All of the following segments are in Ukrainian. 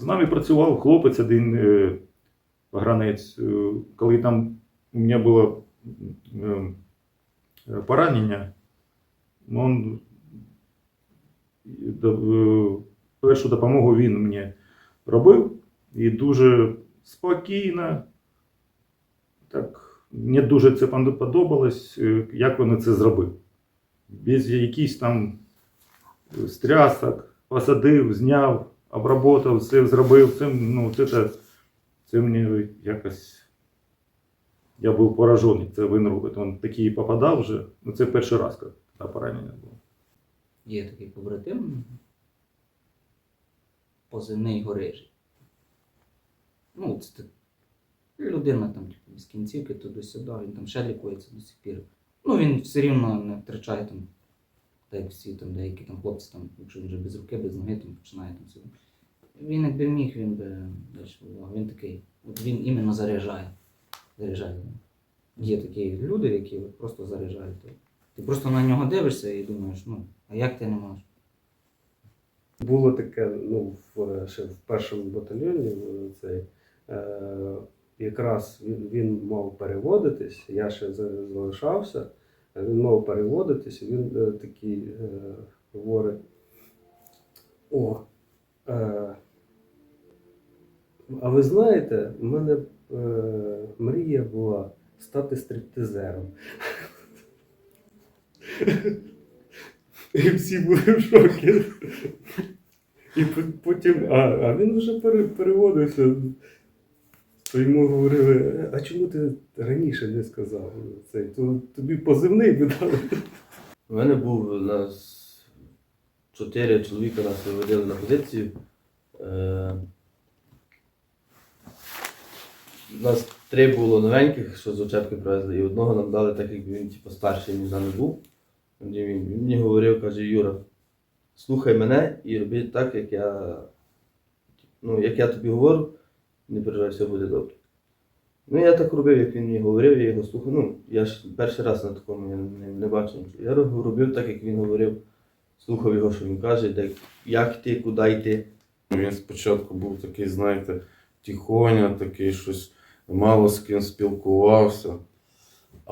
З нами працював хлопець один е, погранець. Е, Коли там у мене було е, е, поранення, він першу допомогу він мені робив і дуже спокійно. Так, мені дуже це подобалось, е, як він це зробив. Без якихось там стрясок, посадив, зняв, обработав, все зробив. Це, ну, це, це мені якось. Я був поражений, це він робить. Він такий попадав вже. Ну, це перший раз, коли поранення було. Є такий побратим, позивний Горижий. Ну, це людина там, типу, з кінцівки туди-сюди, він там ще лікується до сих пір. Ну, він все рівно не втрачає там, так як всі там деякі там хлопці, там, якщо він вже без руки, без ноги, там починає там все. Він якби міг, він би далі. Він такий, от він іменно заряджає. Заряджає. Є такі люди, які просто заряджають. Ти просто на нього дивишся і думаєш, ну, а як ти не можеш? Було таке, ну, в, ще в першому батальйоні цей, е, якраз він, він мав переводитись, я ще залишався, він мав переводитись, і він е, такий е, говорить: О, е, а ви знаєте, в мене е, мрія була стати стриптизером. І всі були в шокі. І потім, а, а він вже переводився. То йому говорили, а чому ти раніше не сказав? Цей, то тобі позивний би. У мене був нас чотири чоловіка нас виводили на позицію. Е, У нас три було новеньких, що з учебки привезли, і одного нам дали, так як він типу, старший ніж нами був. Він мені говорив, каже, Юра, слухай мене і роби так, як я, ну, як я тобі говорю, не переживай, все буде добре. Ну, я так робив, як він мені говорив, я його слухав. Ну, я ж перший раз на такому я не, не нічого. Я робив так, як він говорив, слухав його, що він каже, де, як йти, куди йти. Він спочатку був такий, знаєте, тихоня, такий щось мало з ким спілкувався.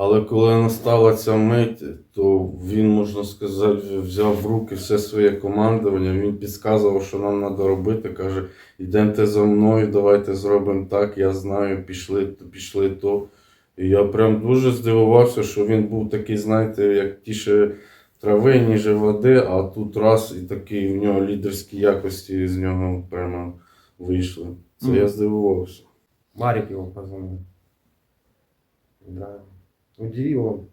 Але коли настала ця мить, то він, можна сказати, взяв в руки все своє командування, він підказував, що нам треба робити. Каже, йдемте за мною, давайте зробимо так, я знаю, пішли, то, пішли то. І я прям дуже здивувався, що він був такий, знаєте, як тіше трави, ніж води, а тут раз і такий в нього лідерські якості з нього прямо вийшли. Це Мгм. я здивувався. Марик его позвонил. Да Удивил он.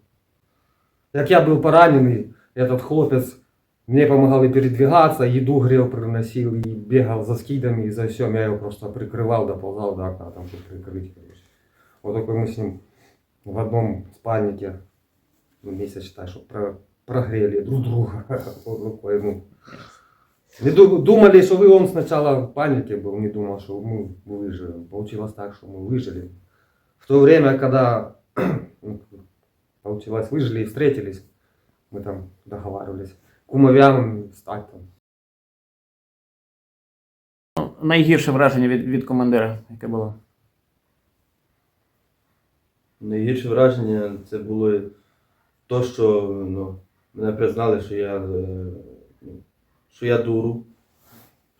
Как я был пораненный, этот хлопец мне помогал и передвигаться, еду грел, приносил, и бегал за скидами, и за всем. Я его просто прикрывал, доползал до окна, там тут прикрыть, короче. Вот такой мы с ним в одном спальнике, ну, месяц, считай, что про- прогрели друг друга. Вот такой, ну. Не ду- думали, что вы он сначала в панике был, не думал, что мы выживем. Получилось так, что мы выжили. В то время, когда ну, получилось выжили и встретились, мы там договаривались кумовям стать там. Найгірше враження від, від командира, яке було. Найгірше враження це було то, що ну, мене признали, що я, е, ну, що я дуру,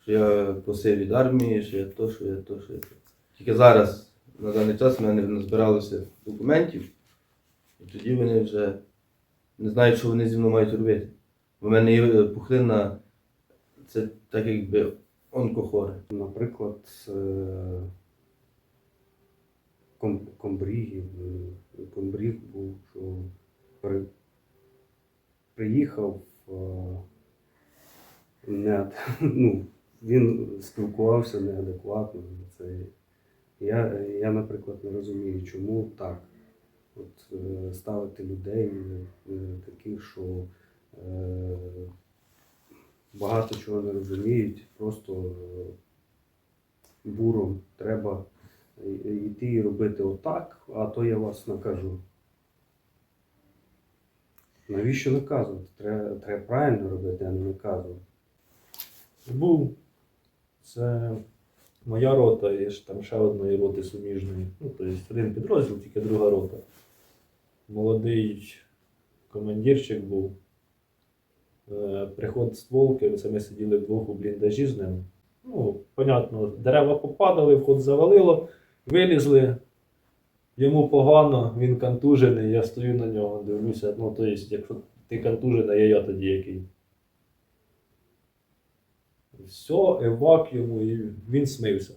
що я косив від армії, що я то, що я то, що я то. Тільки зараз, на даний час, в мене не збиралося документів, і тоді вони вже не знають, що вони зі мною мають робити. Бо в мене є е, пухлина, це так якби онкохоре. Наприклад, е, ком, комбрігів, е, комбріг був, що при, приїхав, не, ну, він спілкувався неадекватно. Це, я, я, наприклад, не розумію, чому так. От, е, ставити людей е, таких, що е, багато чого не розуміють, просто буром треба йти і робити отак, а то я вас накажу. Навіщо наказувати? Треба, треба правильно робити, а не наказувати. Був це моя рота і ж там ще одної роти суміжної. Ну, тобто один підрозділ, тільки друга рота. Молодий командирчик був. Е, Приход стволки, це ми сиділи вдвох у бліндажі з ним. Ну, понятно, дерева попадали, вход завалило, вилізли. Йому погано, він контужений, я стою на нього, дивлюся. Ну, тобто, якщо ти контужений, а я тоді який. Все, евак йому, і він смився.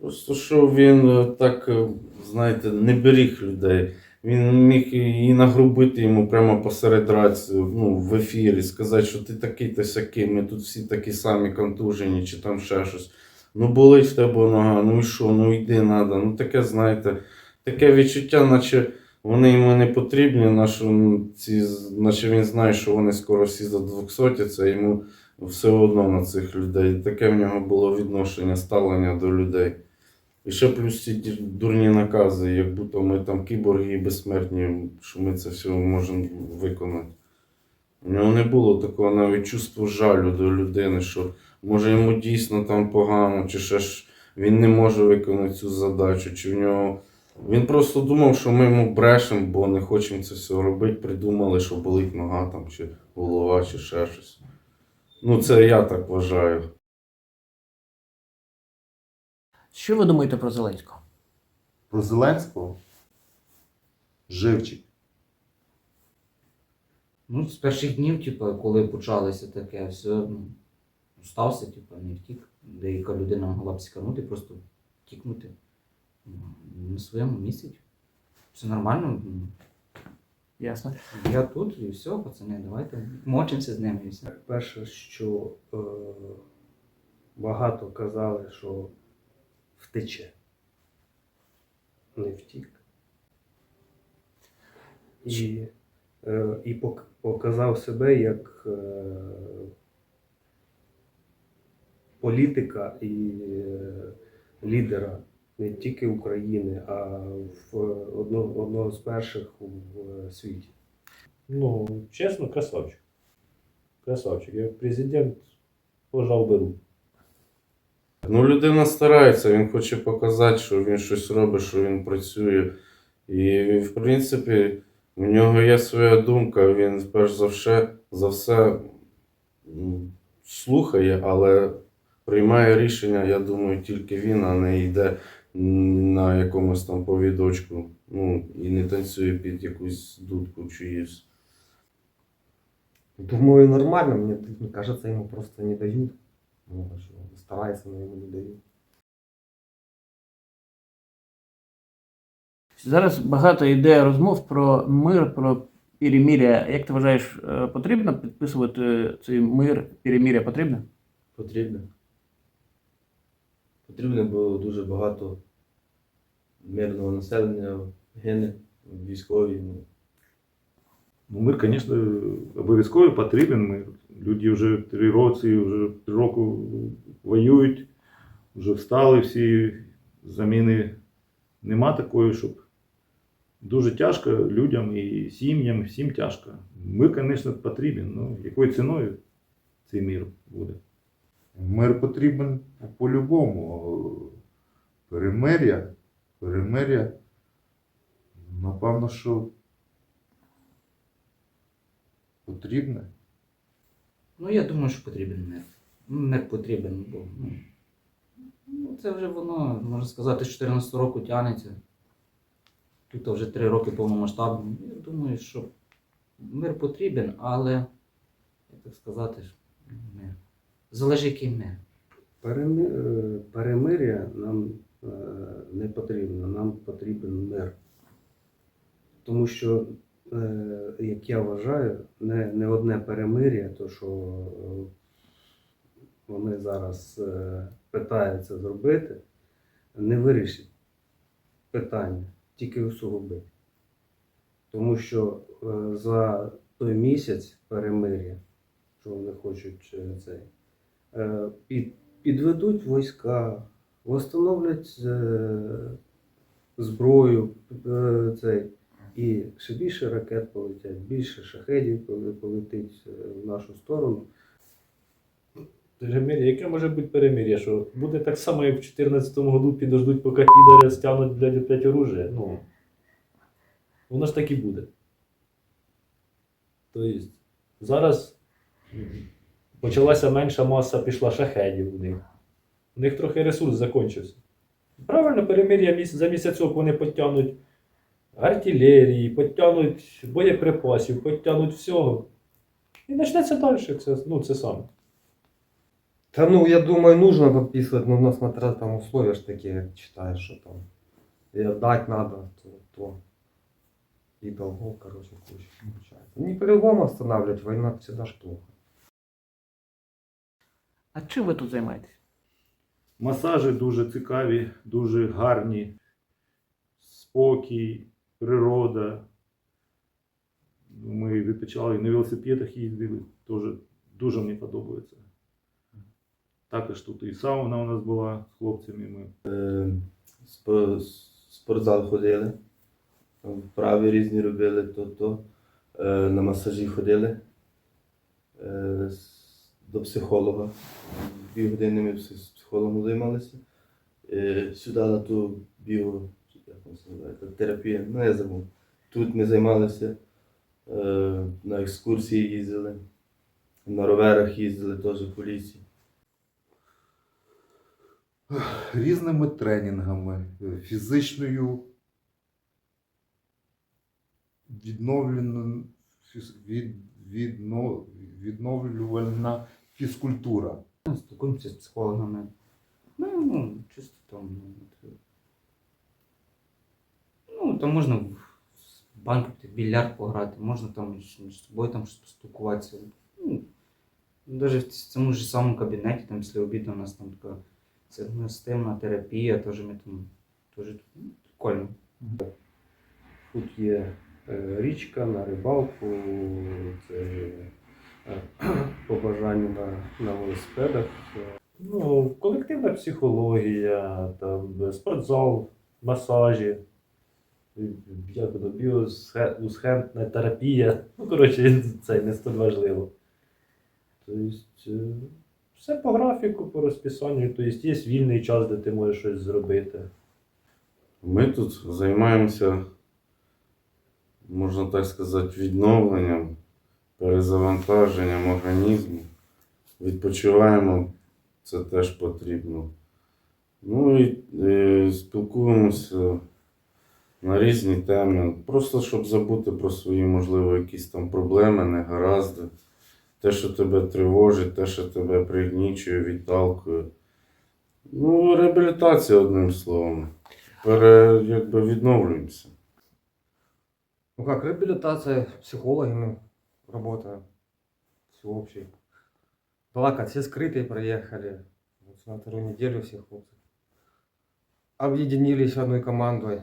Просто що він е, так, е, знаєте, не беріг людей. Він міг і нагрубити йому прямо посеред рації, ну, в ефірі, сказати, що ти такий та сякий, ми тут всі такі самі контужені, чи там ще щось. Ну, болить в тебе нога, ну і що, ну йди надо. Ну таке, знаєте, таке відчуття, наче вони йому не потрібні, ці, наче він знає, що вони скоро всі за 200, це йому все одно на цих людей. Таке в нього було відношення, ставлення до людей. І ще плюс ці дурні накази, як будто ми там кіборги і безсмертні, що ми це все можемо виконати. У нього не було такого навіть чувства жалю до людини, що може йому дійсно там погано, чи ще ж він не може виконати цю задачу, чи в нього. Він просто думав, що ми йому брешемо, бо не хочемо це все робити, придумали, що болить нога там, чи голова, чи ще щось. Ну, це я так вважаю. Що ви думаєте про Зеленського? Про Зеленського живчик. Ну, з перших днів, типу, коли почалося таке, все, ну, стався, типу, не втік. Деяка людина могла б сканути, просто втікнути. Ну, На своєму місці. Все нормально. Ясно. Я тут і все, пацани, давайте мочимося з ними і все. Перше, що е, багато казали, що втече. Не втік. І, е, і пок- показав себе як е, політика і е, лідера не тільки України, а в одно, одного з перших в світі. Ну, чесно, красавчик. Красавчик. Як президент пожав би руку. Ну, людина старається, він хоче показати, що він щось робить, що він працює. І, в принципі, в нього є своя думка, він перш за все, за все слухає, але приймає рішення, я думаю, тільки він, а не йде на якомусь там повідочку. Ну, і не танцює під якусь дудку чиюсь. Думаю, нормально, мне, мне кажется, ему просто не дают. Ну, что, старается, но ему не дают. Зараз багато йде розмов про мир, про перемир'я. Як ти вважаєш, е, потрібно підписувати цей мир, перемир'я потрібно? Потрібно. Потрібно, бо дуже багато мирного населення гине, військові. Ну, Ну, мир, звісно, обов'язково потрібен мир. Люди вже три роки, вже три роки воюють, вже встали всі, заміни нема такої, щоб дуже тяжко людям і сім'ям, всім тяжко. Мир, звісно, потрібен. Ну, якою ціною цей мир буде? Мир потрібен по-любому. Перемир'я. Перемир'я. Напевно, що потрібне. Ну, я думаю, що потрібен мир. Ну, Мир потрібен, бо ну, ну, це вже воно, можна сказати, з 14 року тягнеться. Тут вже 3 роки повномасштабно. Я думаю, що мир потрібен, але, як так сказати, мир. Залежить який мир. Е, Перемир'я нам е, не потрібно, нам потрібен мир. Тому що, е, як я вважаю, не, не одне перемир'я, то що вони зараз питаються зробити, не вирішить питання, тільки усугубить. Тому що за той місяць перемир'я, що вони хочуть цей, підведуть війська, встановлять е, зброю, е, цей, і ще більше ракет полетять, більше шахедів полетить е, в нашу сторону. Яке може бути перемир'я? Що буде так само, як в 2014 году підождуть, поки підари стягнуть, блядь, опять оружие. Ну, воно ж так і буде. Тобто, зараз почалася менша маса, пішла шахедів у них. У них трохи ресурс закінчився. Правильно, перемир'я за місяцок вони підтягнуть артилерії, підтягнуть боєприпасів, підтягнуть всього. І почнеться далі. Це, ну, це саме. Да ну, я думаю, нужно подписывать, но нужно смотреть там условия ж такие, читаешь, что там. И отдать надо, то, то. И долгов, короче, куча по-любому останавливать, война всегда ж плохо. А чим ви тут займаєтесь? Масажі дуже цікаві, дуже гарні. Спокій, природа. Ми відпочивали на велосипедах їздили, теж дуже мені подобається. Також тут і сауна у нас була з хлопцями. Ми Е, спо- спортзал ходили, вправи різні робили, то, то. Е, на масажі ходили. Е, до психолога. Дві години ми з психологом займалися. Е, сюди на ту біо, як називається, терапія, ну я забув. Тут ми займалися, е, на екскурсії їздили, на роверах їздили теж по лісі. різними тренінгами, е, фізичною відновлювальна фізкультура. Ну, Спілкуємося з психологами. Ну, ну, чисто там. ну, Ну, там можна в банк в більярд пограти, можна там між, собою там щось поспілкуватися. Ну, навіть в цьому ж самому кабінеті, там після обіду у нас там така системна терапія, теж ми там теж ну, прикольно. Тут є е, річка на рибалку, це е, побажання на, на велосипедах. Ну, колективна психологія, там, спортзал, масажі, як воно, біосхентна терапія. Ну, коротше, це не столь важливо. Тобто, е, все по графіку, по розписанню, тобто є вільний час, де ти можеш щось зробити. Ми тут займаємося, можна так сказати, відновленням, перезавантаженням організму. Відпочиваємо, це теж потрібно. Ну і е, спілкуємося на різні теми. Просто щоб забути про свої, можливо, якісь там проблеми, негаразди. Те, що тебе тривожить, те, що тебе пригнічує, відталкує. Ну, реабілітація, одним словом. Пере, якби відновлюємося. Ну как, реабилитация, психологами работаем. Всеобщий. Балака, все скрытые проехали. Вот на вторую неделю все хлопцы. Объединились одной командой.